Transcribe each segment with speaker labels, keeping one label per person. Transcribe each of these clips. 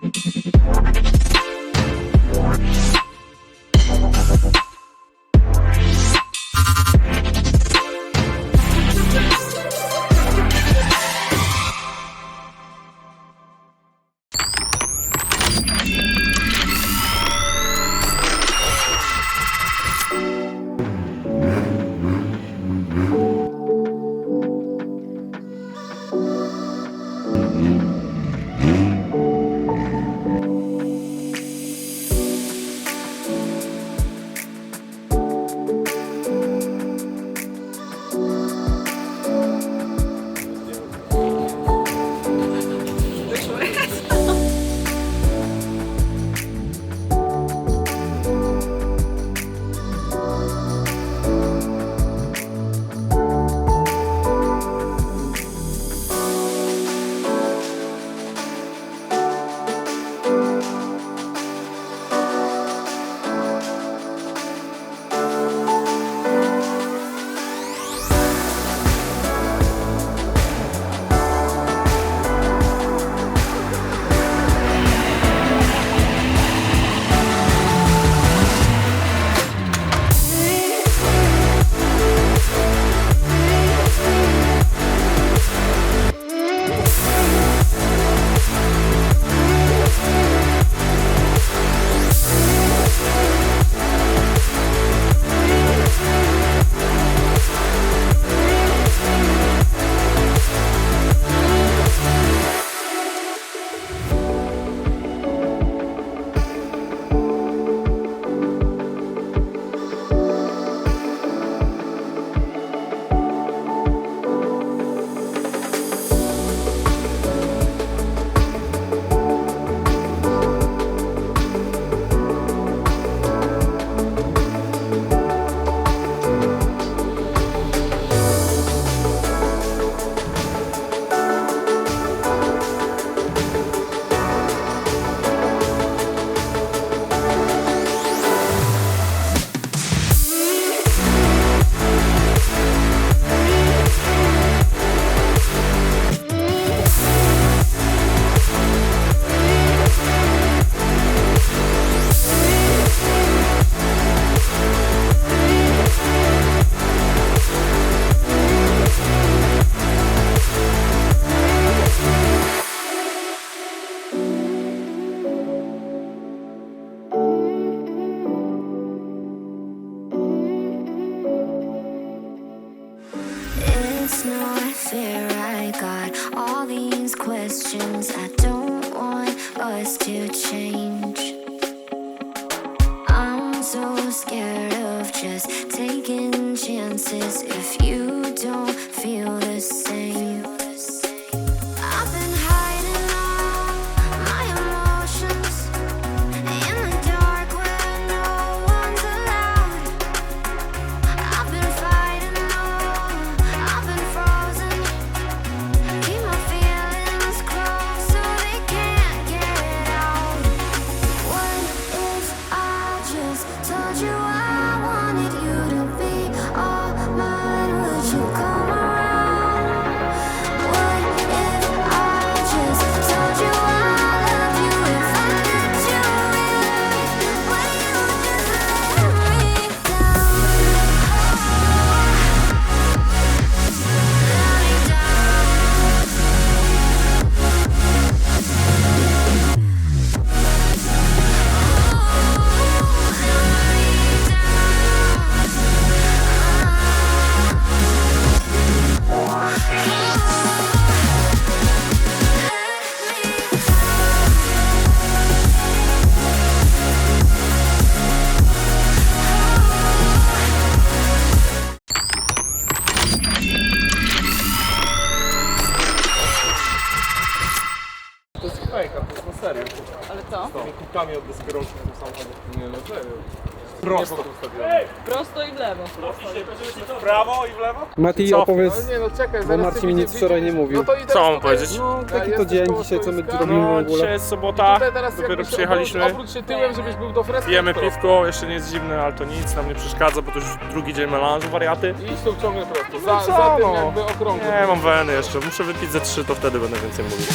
Speaker 1: Thank you.
Speaker 2: Mati,
Speaker 3: Co?
Speaker 2: opowiedz,
Speaker 3: Ale nie no czekaj,
Speaker 2: bo
Speaker 3: zaraz
Speaker 2: Marcin mi
Speaker 3: widzisz-
Speaker 2: nic wczoraj nie mówił.
Speaker 3: No to i
Speaker 4: Co mam powiedzieć?
Speaker 2: No,
Speaker 3: Ja
Speaker 2: taki to
Speaker 3: jestem
Speaker 2: dzień
Speaker 3: koło
Speaker 2: dzisiaj, co my
Speaker 3: stoiska.
Speaker 2: robimy w
Speaker 4: No,
Speaker 2: ogóle.
Speaker 4: dzisiaj jest sobota,
Speaker 3: Tutaj teraz
Speaker 4: dopiero
Speaker 3: jakbyś
Speaker 4: przyjechaliśmy.
Speaker 3: Obróć, obróć się tyłem, żebyś był do freski.
Speaker 4: Pijemy piwko, jeszcze nie jest zimne, ale to nic, nam nie przeszkadza, bo to już drugi dzień melanżu, wariaty.
Speaker 3: I tu ciągle prosto.
Speaker 4: No
Speaker 3: Za,
Speaker 4: co,
Speaker 3: za tym
Speaker 4: no?
Speaker 3: jakby okrągły.
Speaker 4: Nie, mam weny jeszcze, muszę wypić ze trzy, to wtedy będę więcej mówił.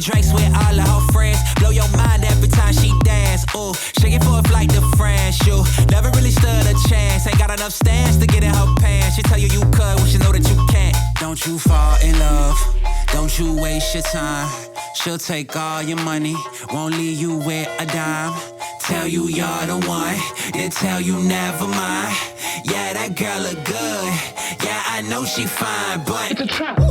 Speaker 2: Drinks with all of her friends. Blow your mind every time she dance. Ooh, for a flight to France. You never really stood a chance. Ain't got enough to get in her pants. She tell you you could, when she know that you can't. Don't you fall in love. Don't you waste your time. She'll take all your money, won't leave you with a dime. Tell you you're the one, then tell you never mind. Yeah, that girl look good. Yeah, I know she fine, but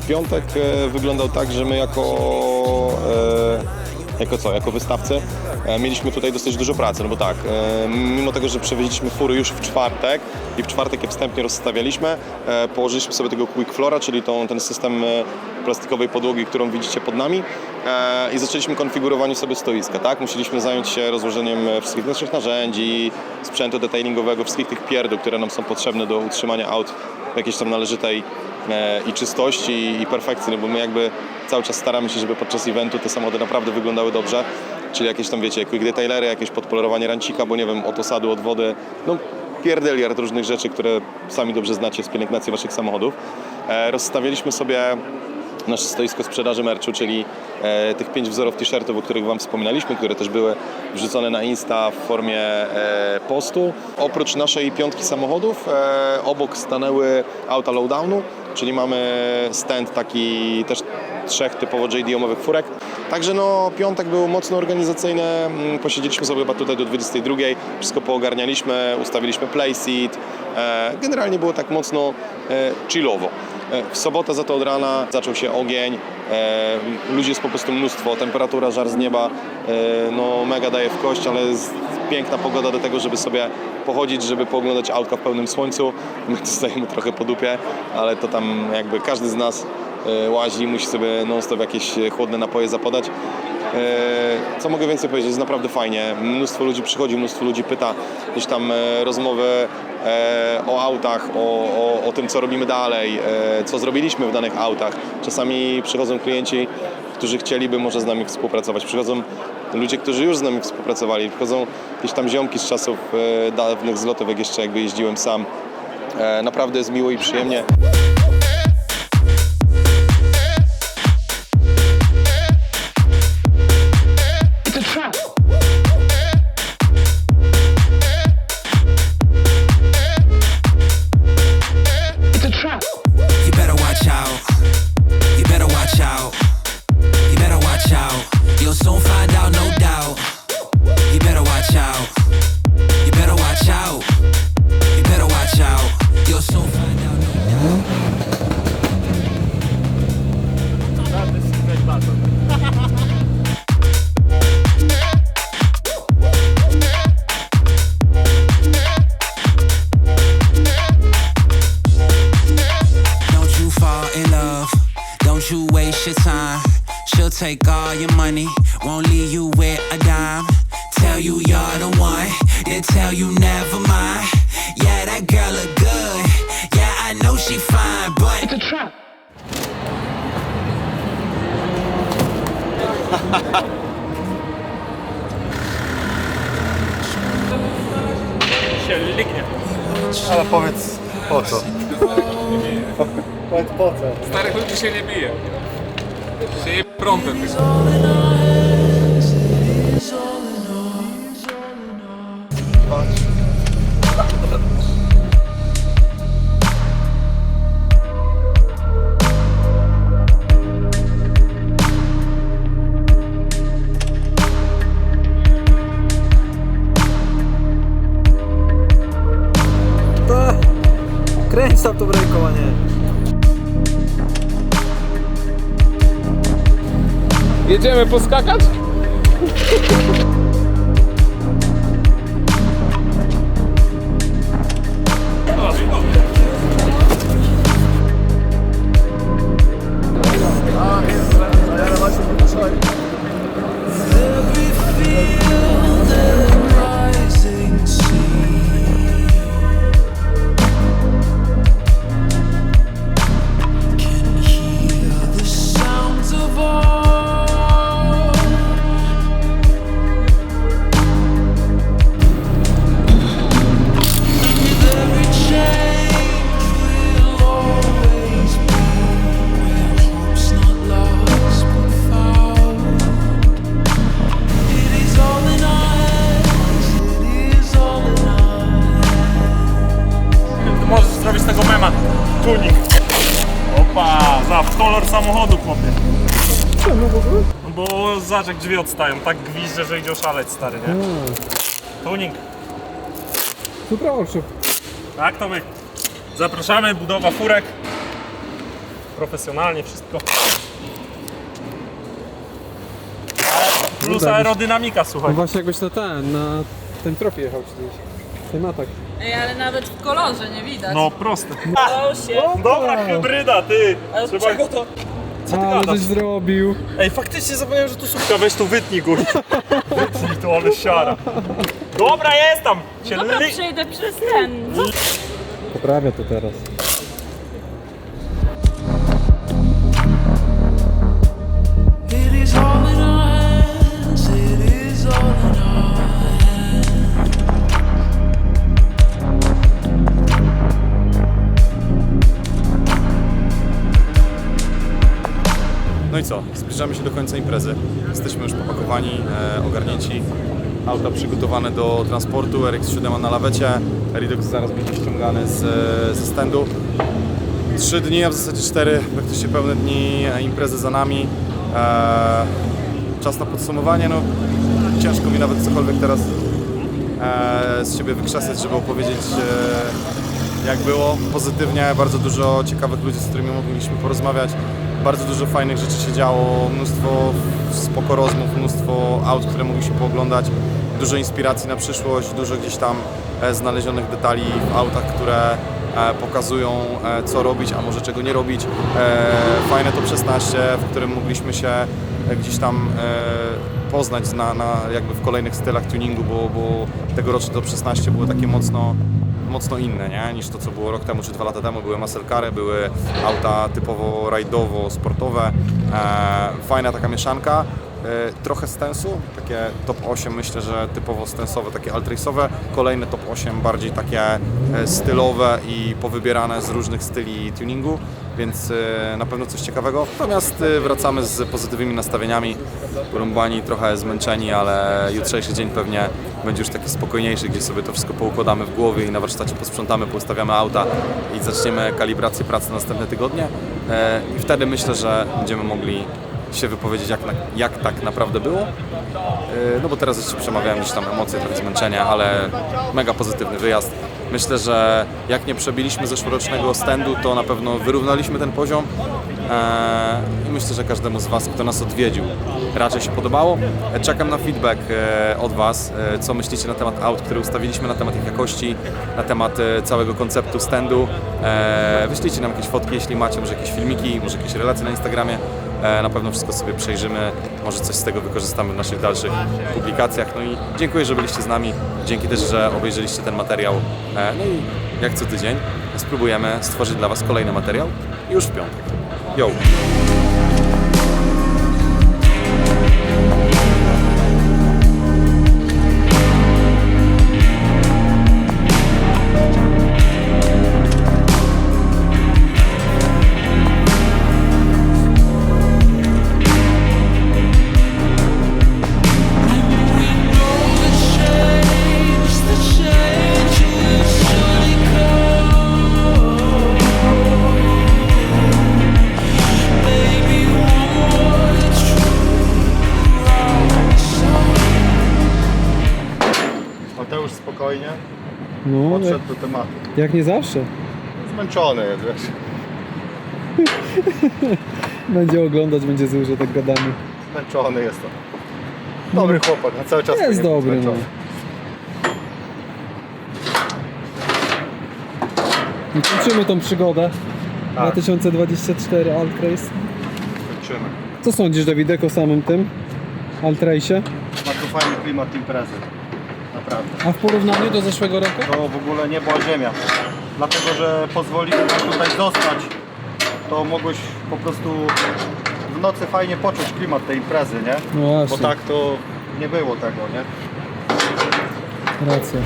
Speaker 5: piątek e, wyglądał tak, że my jako, e, jako co, jako wystawcy e, mieliśmy tutaj dosyć dużo pracy, no bo tak, mimo tego, że przewieźliśmy fury już w czwartek i w czwartek je wstępnie rozstawialiśmy, położyliśmy sobie tego Quick Flora, czyli tą, ten system plastikowej podłogi, którą widzicie pod nami i zaczęliśmy konfigurowanie sobie stoiska, tak? Musieliśmy zająć się rozłożeniem wszystkich naszych narzędzi, sprzętu detailingowego, wszystkich tych pierdół, które nam są potrzebne do utrzymania aut w jakiejś tam należytej i czystości i perfekcji, no bo my jakby cały czas staramy się, żeby podczas eventu te samochody naprawdę wyglądały dobrze, czyli jakieś tam wiecie, quick detailery, jakieś podpolerowanie rancika, bo nie wiem, od osadu, od wody, no pierdeliard różnych rzeczy, które sami dobrze znacie z pielęgnacji waszych samochodów. E, rozstawialiśmy sobie nasze stoisko sprzedaży merchu, czyli e, tych pięć wzorów t-shirtów, o których Wam wspominaliśmy, które też były wrzucone na Insta w formie e, postu. Oprócz naszej piątki samochodów e, obok stanęły auta lowdownu, czyli mamy stand taki też trzech typowo JD-omowych furek. Także no piątek był mocno organizacyjny, Mm, posiedzieliśmy sobie chyba tutaj do 22, wszystko poogarnialiśmy, ustawiliśmy playseat. E, generalnie było tak mocno e, chillowo. E, W sobotę za to od rana zaczął się ogień, ludzi jest po prostu mnóstwo, temperatura, żar z nieba, no mega daje w kość, ale jest piękna pogoda do tego, żeby sobie pochodzić, żeby pooglądać autka w pełnym słońcu. My dostajemy trochę po dupie, ale to tam jakby każdy z nas e, łazi, musi sobie non-stop jakieś e, chłodne napoje zapodać. E, Co mogę więcej powiedzieć? Jest naprawdę fajnie. Mnóstwo ludzi przychodzi, mnóstwo ludzi pyta gdzieś tam rozmowy o autach, o, o, o tym, co robimy dalej, co zrobiliśmy w danych autach. Czasami przychodzą klienci, którzy chcieliby może z nami współpracować. Przychodzą ludzie, którzy już z nami współpracowali. Przychodzą gdzieś tam ziomki z czasów e, dawnych zlotów, jak jeszcze jakby jeździłem sam. E, Naprawdę jest miło i przyjemnie.
Speaker 4: Się lignie.
Speaker 6: Ale powiedz po co? Powiedz po co?
Speaker 3: Starych ludzi się nie bije. Się je prądem
Speaker 6: Kręć tam tą ręką, a nie.
Speaker 3: Jedziemy poskakać?
Speaker 4: Zobacz jak drzwi odstają, tak gwizdże, że idzie oszaleć, stary, nie? Tuning.
Speaker 3: Super oczu.
Speaker 4: Tak to my. Zapraszamy, budowa furek. Profesjonalnie wszystko. Plus aerodynamika, słuchaj.
Speaker 3: No właśnie jakbyś na ten, na ten trop jechał czy coś. Ten atak.
Speaker 7: Ej, ale nawet w kolorze nie widać.
Speaker 4: No proste.
Speaker 7: O się.
Speaker 4: Dobra hybryda, ty!
Speaker 7: Ale
Speaker 4: Trzeba-
Speaker 7: czego to?
Speaker 4: Co ty
Speaker 3: Ale
Speaker 4: gadasz?
Speaker 3: żeś zrobił.
Speaker 4: Ej, faktycznie zapomniałem, że tu słupka, weź tu wytnij gość. Wytnij to, ale siara. Dobra, jest tam! Się
Speaker 7: Dobra,
Speaker 4: li-
Speaker 7: przejdę przez ten.
Speaker 3: Poprawia to teraz.
Speaker 5: No i co? Zbliżamy się do końca imprezy. Jesteśmy już popakowani, e, ogarnięci. Auta przygotowane do transportu, RX-7 na lawecie. Eridox zaraz będzie ściągany z, ze standu. Trzy dni, a w zasadzie cztery, praktycznie pełne dni e, imprezy za nami. E, czas na podsumowanie, no ciężko mi nawet cokolwiek teraz e, z siebie wykrzesać, żeby opowiedzieć e, jak było. Pozytywnie, bardzo dużo ciekawych ludzi, z którymi mogliśmy porozmawiać. Bardzo dużo fajnych rzeczy się działo, mnóstwo spoko rozmów, mnóstwo aut, które mogliśmy pooglądać, dużo inspiracji na przyszłość, dużo gdzieś tam e, znalezionych detali w autach, które e, pokazują e, co robić, a może czego nie robić. Fajne to 16, w którym mogliśmy się gdzieś tam poznać na, na jakby w kolejnych stylach tuningu, bo, bo tegoroczne to 16 było takie mocno mocno inne nie? niż to, co było rok temu czy dwa lata temu. Były muscle cary, były auta typowo rajdowo, sportowe. E, fajna taka mieszanka. E, trochę stensu, takie top 8 myślę, że typowo stensowe, takie altrace'owe. Kolejne top 8 bardziej takie e, stylowe i powybierane z różnych styli tuningu, więc e, na pewno coś ciekawego. Natomiast wracamy z pozytywnymi nastawieniami. Porąbani, trochę zmęczeni, ale jutrzejszy dzień pewnie będzie już taki spokojniejszy, gdzie sobie to wszystko poukładamy w głowie i na warsztacie posprzątamy, poustawiamy auta i zaczniemy kalibrację pracy na następne tygodnie. I wtedy myślę, że będziemy mogli się wypowiedzieć, jak, jak tak naprawdę było. E, No bo teraz jeszcze przemawiałem gdzieś tam emocje, trochę zmęczenia, ale mega pozytywny wyjazd. Myślę, że jak nie przebiliśmy zeszłorocznego standu, to na pewno wyrównaliśmy ten poziom. Eee, I myślę, że każdemu z Was, kto nas odwiedził, raczej się podobało. E, Czekam na feedback e, od Was, e, co myślicie na temat aut, które ustawiliśmy, na temat ich jakości, na temat e, całego konceptu standu. E, Wyślijcie nam jakieś fotki, jeśli macie, może jakieś filmiki, może jakieś relacje na Instagramie. E, Na pewno wszystko sobie przejrzymy, może coś z tego wykorzystamy w naszych dalszych publikacjach. No i dziękuję, że byliście z nami. Dzięki też, że obejrzeliście ten materiał. E, No i jak co tydzień spróbujemy stworzyć dla Was kolejny materiał już w piątek. Yo!
Speaker 3: No,
Speaker 6: podszedł do tematu.
Speaker 3: jak nie zawsze.
Speaker 6: Zmęczony jest, wiesz.
Speaker 3: Będzie oglądać, będzie zły, że tak gadamy.
Speaker 6: Zmęczony jest to. Dobry chłopak, na cały czas
Speaker 3: Jest dobry, no.
Speaker 6: zmęczony.
Speaker 3: I kończymy tą przygodę.
Speaker 6: Tak.
Speaker 3: 2024 Altrace.
Speaker 6: Kończymy.
Speaker 3: Co sądzisz, Dawidek, o samym tym Altrace'ie?
Speaker 6: Ma tu fajny klimat imprezy. Naprawdę.
Speaker 3: A w porównaniu do zeszłego roku?
Speaker 6: To w ogóle niebo a ziemia. Dlatego, że pozwoliło nam tutaj zostać, to mogłeś po prostu w nocy fajnie poczuć klimat tej imprezy, nie?
Speaker 3: No
Speaker 6: Bo
Speaker 3: właśnie,
Speaker 6: tak to nie było tego, nie?
Speaker 3: racja.